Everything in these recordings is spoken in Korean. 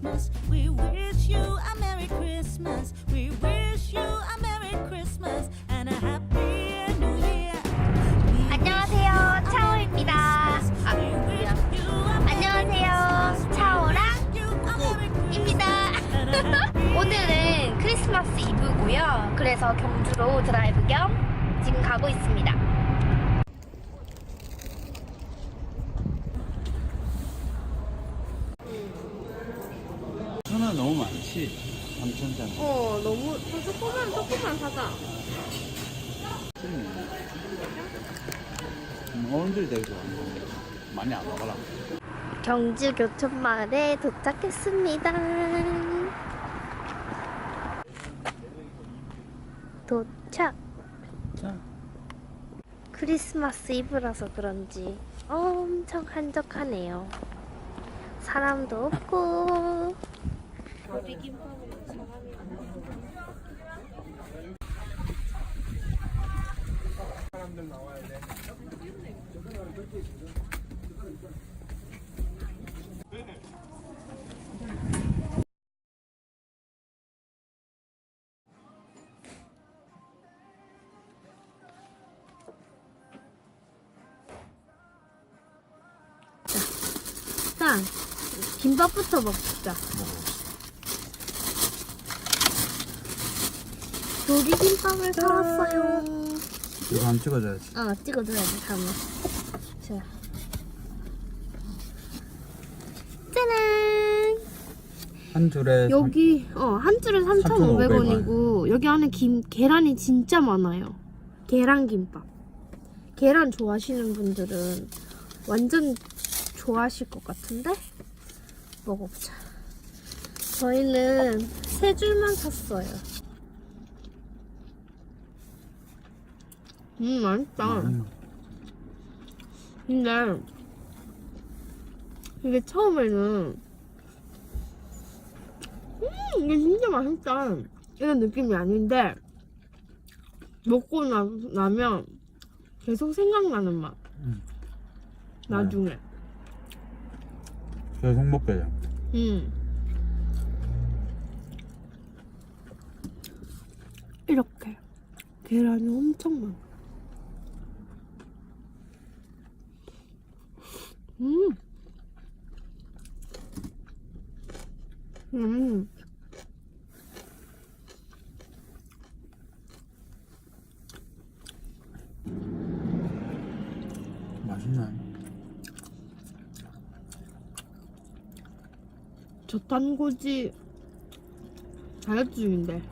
Christmas. We wish you a Merry Christmas. We wish you a Merry Christmas and a Happy New Year. 안녕하세요, 차오입니다. 아, 안녕하세요, 차오랑 you a Merry 입니다. 오늘은 크리스마스 이브고요. 그래서 경주로 드라이브 겸 지금 가고 있습니다. 천원 너무 많지? 3천짜리. 어, 너무 조금만 조금만 사자. 음, 어른들이 되게 좋아하는 거 많이 안 먹어라. 경주 교촌마을에 도착했습니다. 도착. 자, 크리스마스 이브라서 그런지 엄청 한적하네요. 사람도 없고. 일단 김밥부터 먹자. 조리김밥을 사왔어요. 이거 한 찍어줘야지. 어, 찍어줘야지, 다음에. 자. 짜란! 한 줄에 여기, 어, 한 줄에 3,500원이고, 여기 안에 김, 계란이 진짜 많아요. 계란 김밥. 계란 좋아하시는 분들은 완전 좋아하실 것 같은데? 먹어보자. 저희는 세 줄만 샀어요. 음, 맛있다. 음, 근데 이게 처음에는 음 이게 진짜 맛있다. 이런 느낌이 아닌데 먹고 나, 나면 계속 생각나는 맛. 음. 나중에. 계속 먹게 돼. 음. 이렇게 계란이 엄청 많아 음. 음. 맛있네. 저탄고지 다이어트 중인데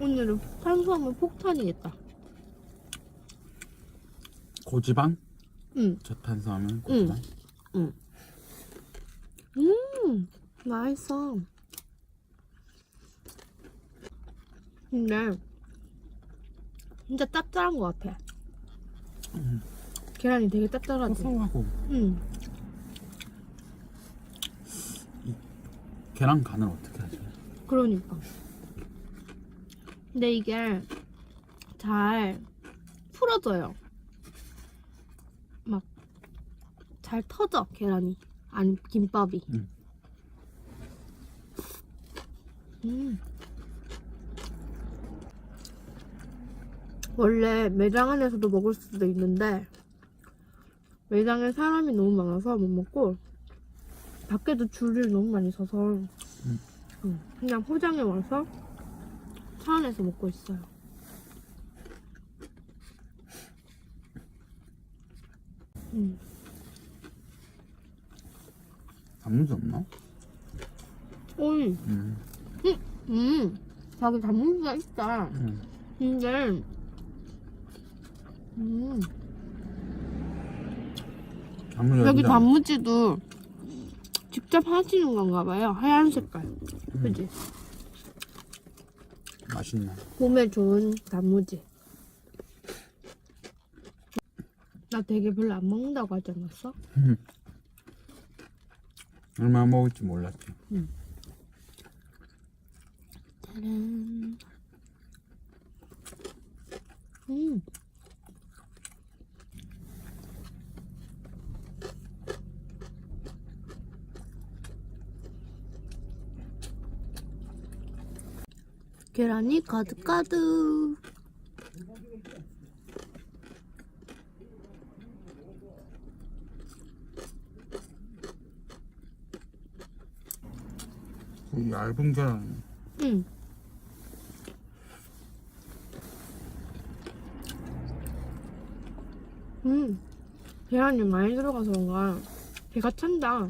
오늘은 탄수화물 폭탄이겠다. 고지방? 응. 저탄수화물 고지방? 음, 맛있어. 근데 진짜 짭짤한 것 같아. 계란이 되게 짭짤하지. 고소하고 응. 계란 간을 어떻게 하지? 그러니까. 근데 이게 잘 풀어져요. 막 잘 터져 계란이 아니 김밥이. 음. 음. 원래 매장 안에서도 먹을 수도 있는데 매장에 사람이 너무 많아서 못 먹고 밖에도 줄을 너무 많이 서서 음, 그냥 포장해 와서 차 안에서 먹고 있어요. 음, 단무지 없나? 오이, 음. 음, 자기 단무지가 있다. 음. 근데, 음, 단무지 여기 어디다? 단무지도 직접 하시는 건가 봐요. 하얀 색깔. 그지? 맛있네. 봄에 좋은 단무지. 나 되게 별로 안 먹는다고 하지 않았어? 얼마 먹을지 몰랐죠. 음. 짜란. 음. 계란이 가득가득. 그 얇은 계란. 응. 음, 계란이 많이 들어가서 그런가 배가 찬다.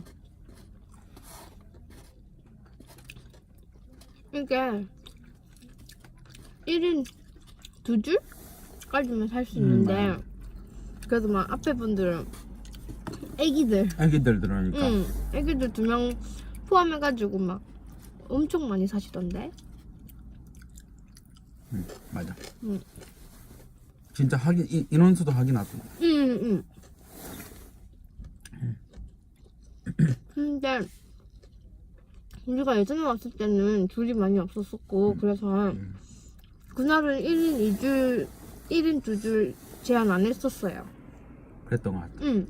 이게 1인 두 줄까지만 살수 음, 있는데 맞아. 그래도 막 앞에 분들은 애기들 애기들 들어오니까. 응, 애기들 두 명 포함해가지고 막 엄청 많이 사시던데. 응, 맞아. 응. 진짜 확인 이- 인원수도 확인하던데. 응, 응. 근데 우리가 예전에 왔을 때는 줄이 많이 없었었고 그래서 음. 그날은 1인 2줄, 1인 2줄 제한 안 했었어요. 그랬던 것 같아. 응.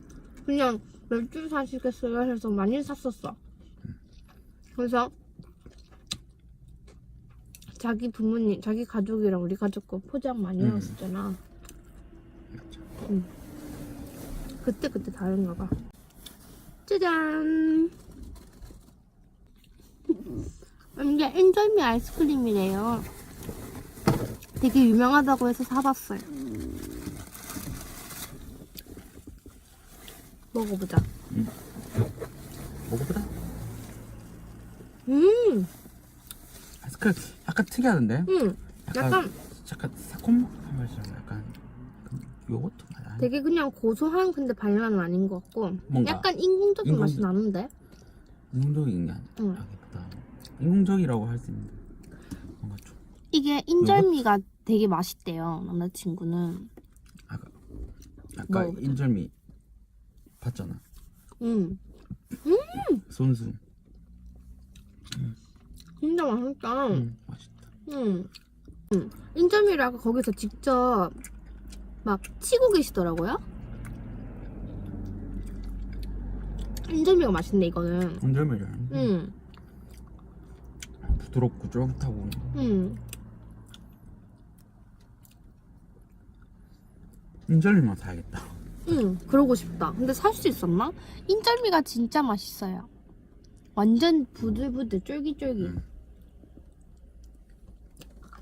그냥 몇 줄 사시겠어요 해서 많이 샀었어. 그래서 자기 부모님, 자기 가족이랑 우리 가족 거 포장 많이 음. 해왔었잖아. 맞아. 그때 그때 다른가 봐. 짜잔. 이게 엔절미 아이스크림이래요. 되게 유명하다고 해서 사봤어요. 먹어보자. 먹어보자. 음, 아이스크림 약간 특이하던데? 음, 약간 약간 새콤한 맛이잖아. 약간 그 요거트 맛 아니야? 되게 그냥 고소한 근데 발랄은 아닌 것 같고, 뭔가 약간 인공적인 인공- 맛이 나는데. 인공적인 게 응. 아니라기보다 인공적이라고 할 수 있는데 뭔가 좀 이게 인절미가 되게 맛있대요, 남자친구는. 아까 아까 먹어보자. 인절미 봤잖아. 음, 손수. 진짜 맛있다. 음, 맛있다. 음. 음. 인절미를 거기서 직접 막 치고 계시더라고요. 인절미가 맛있네, 이거는. 인절미를 음, 부드럽고 쫄깃하고 음. 인절미만 사야겠다. 음, 그러고 싶다. 근데 살 수 있었나? 인절미가 진짜 맛있어요. 완전 부들부들 쫄깃쫄깃. 음.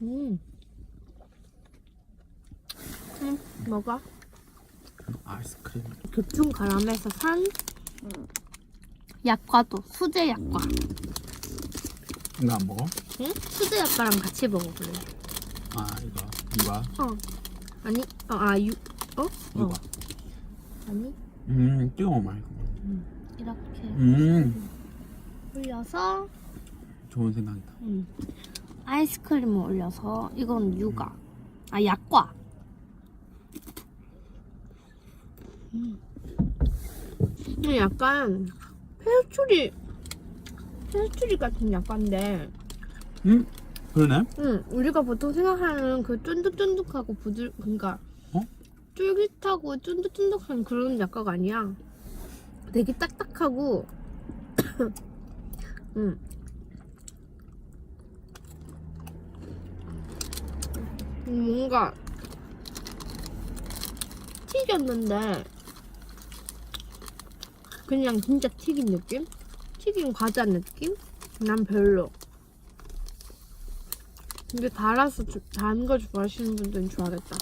음. 음, 먹어. 아이스크림. 교촌 가람에서 산 약과도 수제 약과. 이거 안 먹어? 응? 수제 약과랑 같이 먹어볼래. 아 이거 이거 어. 아니, 어, 아, 유, 어? 이거. 어. 아니, 음 찍어 먹어 이거. 이렇게 음 올려서, 좋은 생각이다. 음. 아이스크림을 올려서, 이건 유가. 아, 약과. 음. 이게 약간, 페스츄리, 페스츄리 같은 약과인데, 음 그러네. 응, 우리가 보통 생각하는 그 쫀득쫀득하고 부들, 그니까, 어? 쫄깃하고 쫀득쫀득한 그런 약과가 아니야. 되게 딱딱하고, 응. 뭔가, 튀겼는데, 그냥 진짜 튀긴 느낌? 튀긴 과자 느낌? 난 별로. 근데 달아서 단 거 좋아하시는 분들은 좋아하겠다.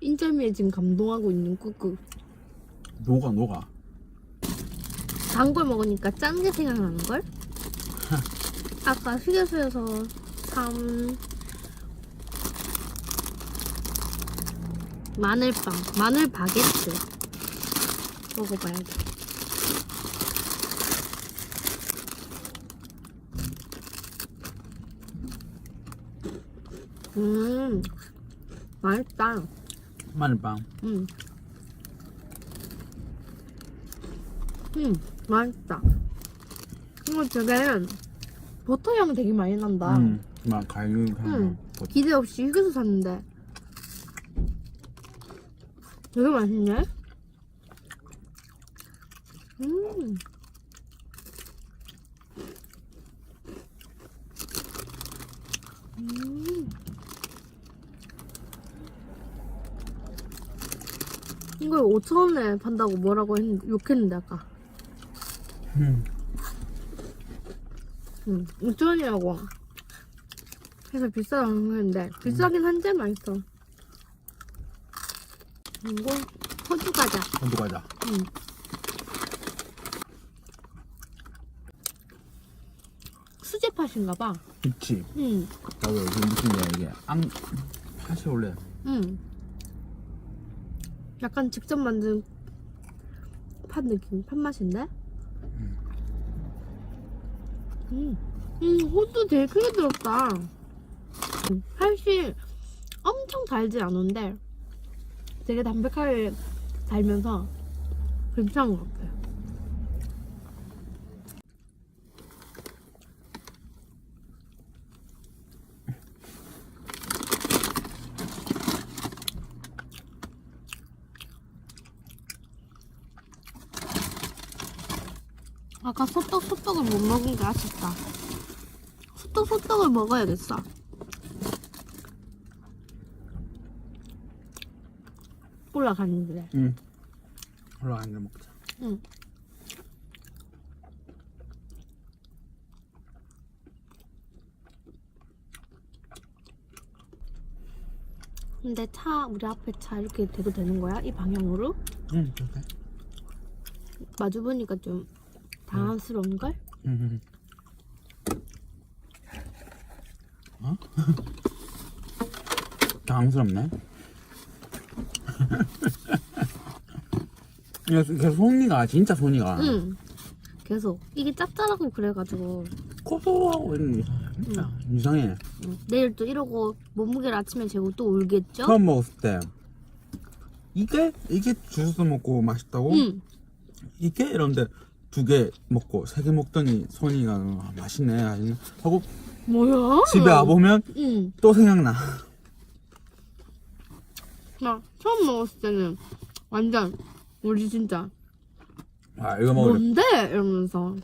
인절미에 지금 감동하고 있는 꾸꾸. 녹아 녹아. 단 걸 먹으니까 짠 게 생각나는 걸? 아까 휴게소에서 산 마늘빵, 마늘 바게트 먹어봐야지. 음, 맛있다. 마늘빵. 음. 음, 맛있다. 이거 되게 버터 향 되게 많이 난다. 음, 막 갈기 향. 음. 기대 없이 휴게소 샀는데 되게 맛있네. 음. 음. 이걸 5천원에 판다고 뭐라고 했, 욕했는데 아까 음. 응, 5천원이라고 해서 비싸다고 했는데, 비싸긴 한데 맛있어. 그리고 호두 과자. 어디 가자. 응. 수제 팥인가 봐. 그치. 응, 나도 이게 무슨 거야 이게 앙 팥이 원래 응. 약간 직접 만든 팥 느낌, 팥 맛인데? 음, 음, 호두 되게 크게 들었다. 음, 팥이 엄청 달지 않은데 되게 담백하게 달면서 괜찮은 것 같아요. 아까 소떡 소떡을 못 먹은 게 아쉽다. 소떡 소떡을 먹어야겠어. 올라가는데. 응. 올라가는 데 먹자. 응. 근데 차 우리 앞에 차 이렇게 대도 되는 거야? 이 방향으로? 응, 그래. 마주 보니까 좀 당황스러운 걸? 응. 어? 당황스럽네. 야, 그 손이가 진짜 손이가 응. 계속 이게 짭짤하고 그래가지고 고소하고 이런 게 진짜 이상해. 응. 내일 또 이러고 몸무게를 아침에 재고 또 울겠죠? 처음 먹었을 때 이게 이게 주스 먹고 맛있다고 응. 이게 이런데 두 개 먹고 세 개 먹더니 손이가 아, 맛있네 하고 뭐야? 집에 와 보면 응. 또 생각나. 나 처음 먹었을 때는 완전 우리 진짜 아 이거 먹으려 뭔데? 이러면서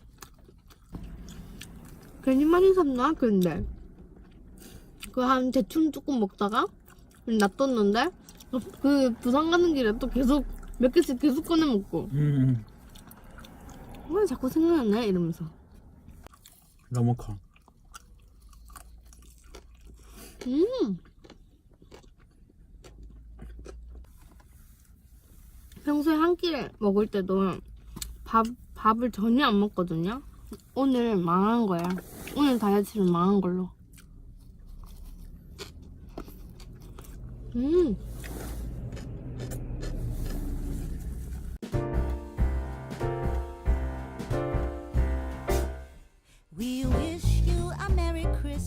괜히 많이 샀나? 근데 그 한 대충 조금 먹다가 놔뒀는데 그 부산 가는 길에 또 계속 몇 개씩 계속 꺼내 먹고 음 왜 자꾸 생각나네 이러면서. 너무 커. 음! 평소에 한 끼를 먹을 때도 밥, 밥을 전혀 안 먹거든요? 오늘 망한 거야. 오늘 다이어트는 망한 걸로. 음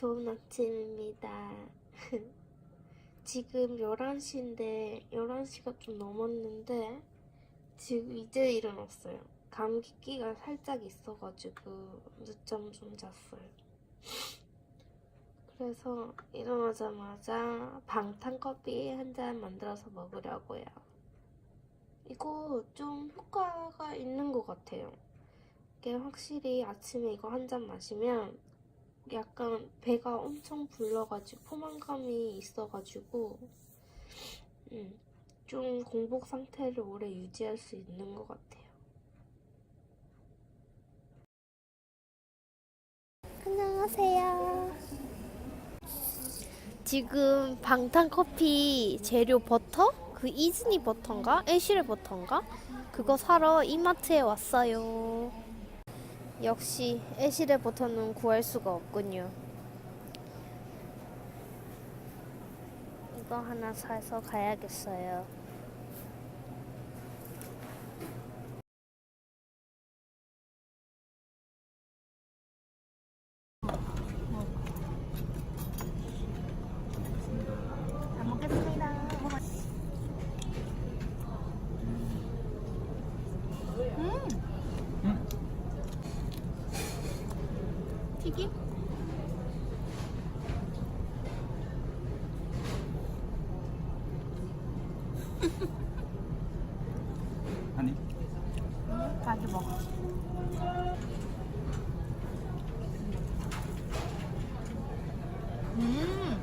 좋은 아침입니다. 지금 11시인데, 11시가 좀 넘었는데, 지금 이제 일어났어요. 감기기가 살짝 있어가지고, 늦잠 좀 잤어요. 그래서 일어나자마자 방탄커피 한 잔 만들어서 먹으려고요. 이거 좀 효과가 있는 것 같아요. 확실히 아침에 이거 한 잔 마시면 약간 배가 엄청 불러가지고 포만감이 있어가지고 음, 좀 공복 상태를 오래 유지할 수 있는 것 같아요. 안녕하세요. 지금 방탄 커피 재료 버터? 그 이즈니 버터인가? 애쉬레 버터인가? 그거 사러 이마트에 왔어요. 역시 애쉬레 버터는 구할 수가 없군요. 이거 하나 사서 가야겠어요. 아니 다시 먹어. 음.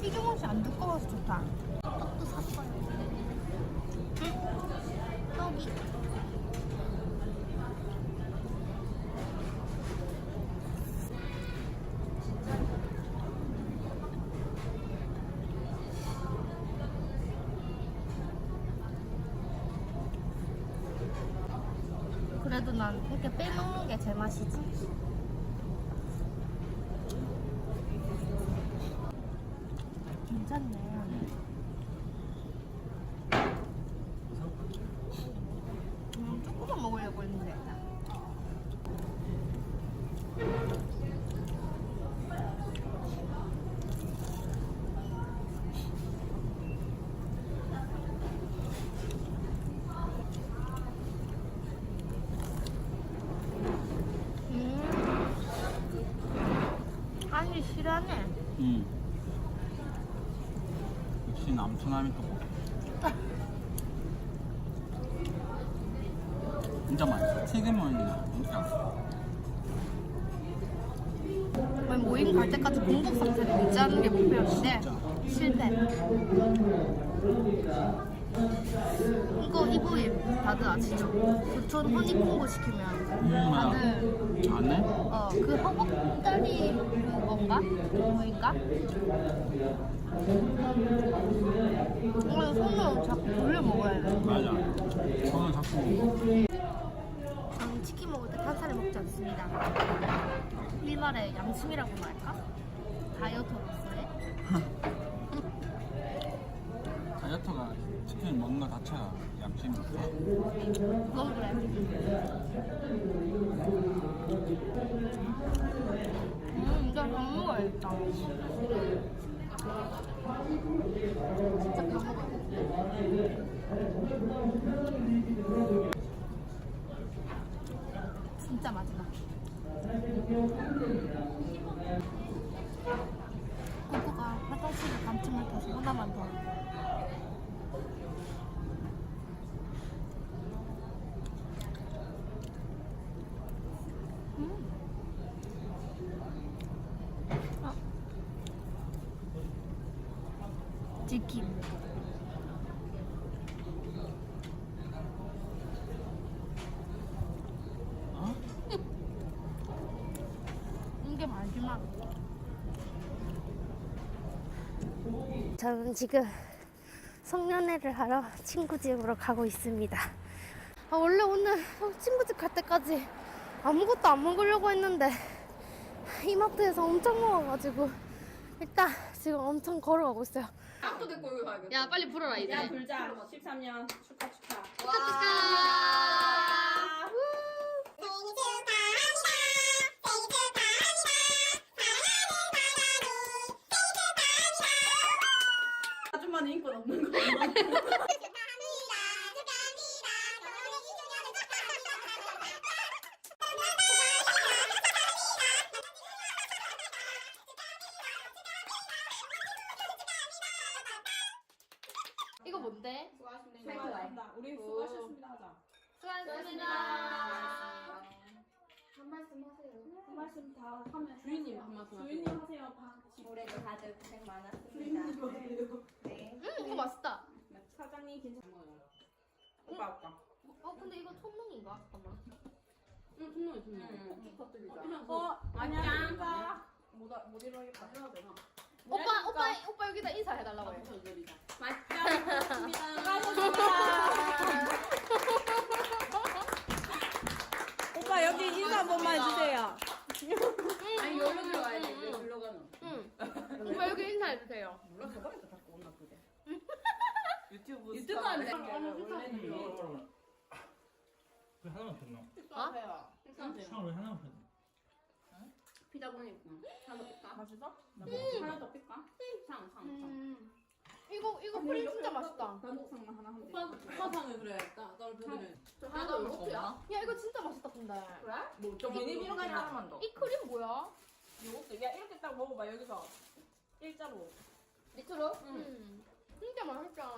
튀김옷이 안 두꺼워서 좋다. 떡도 샀어요. 응? 떡이. 난 이렇게 빼먹는 게 제 맛이지. 괜찮네. 음, 조금만 먹으려고 했는데. 음. 아니, 실하네. 음 역시 남천함이 떡볶이 진짜 맛있어 튀김은 진짜 모임 갈 때까지 공복 상태를 유지하는 게 목표였는데 실패. 이거 이브임 다들 아시죠? 부촌 허니콤보 시키면 음 다들 안 해? 어그 허벅다리 그 건가? 뭐인가? 이거 손으로 자꾸 돌려 먹어야 돼. 맞아 저는 자꾸 저는 치킨 먹을 때 탄산을 먹지 않습니다. 일말의 양심이라고나 할까? 다이어트로서의 다이어트가 치킨 먹는 거 자체가 양심이 그건 그래. 음, 이제 밥 먹어야겠다. 진짜 밥 먹어야겠다. 진짜 마지막. 꼬꼬가 화장실에 감침을 타서 하나만 더. 치킨. 어? 이게 마지막. 저는 지금 성년회를 하러 친구 집으로 가고 있습니다. 아, 원래 오늘 친구 집 갈 때까지 아무것도 안 먹으려고 했는데 이마트에서 엄청 먹어가지고 일단 지금 엄청 걸어가고 있어요. 또 데리고 여기 가야겠다. 야 빨리 불어라 이제. 야, 불자. 13년 축하 축하. 아줌마는 없는 거. 이거 뭔데? 수고하셨습니다. 우리 수고하셨습니다. 하자. 수고하셨습니다. 한 말씀 다 하면 주인님 한 말씀 주인님 하세요. 다. 올해도 다들 고생 많았습니다. 주인님 하세요. 네. 음 이거 맛있다. 사장님 괜찮아요. 오빠 오빠. 어 근데 이거 천몽인가? 잠깐만. 응, 분명히 분명히. 응. 어, 안녕하십니까. 못, 아- 못 일어나겠다. 해야 되나? 오빠 오빠 오빠 여기다 인사해달라고 해. 맛있습니다. 오빠 여기 인사 한 번만 해주세요. 아니, 여기로 들어가야 돼. 왜 글로 가는? 응. 오빠 여기 인사해주세요. 몰라, 저번에도 자꾸 온나 그래. 유튜브 유튜브 안 돼. 왜 하나만 폈나? 어? 샤워 왜 하나만 폈나? 피자 보니까. 하나 더 삐까? 맛있어? 하나 더 삐까? 상, 상, 상. 음. 이거 이거 프림 진짜 맛있다. 단독상만 하나 하면 돼. 화상을 그래. 따로 보내면. 하나 어떻야? 야 이거 진짜 맛있다 근데. 그래? 뭐저 비닐비닐 하나만 더. 이 크림 뭐야? 이것도 야 이렇게 딱 먹어봐 여기서 일자로. 밑으로? 음. 진짜 맛있다.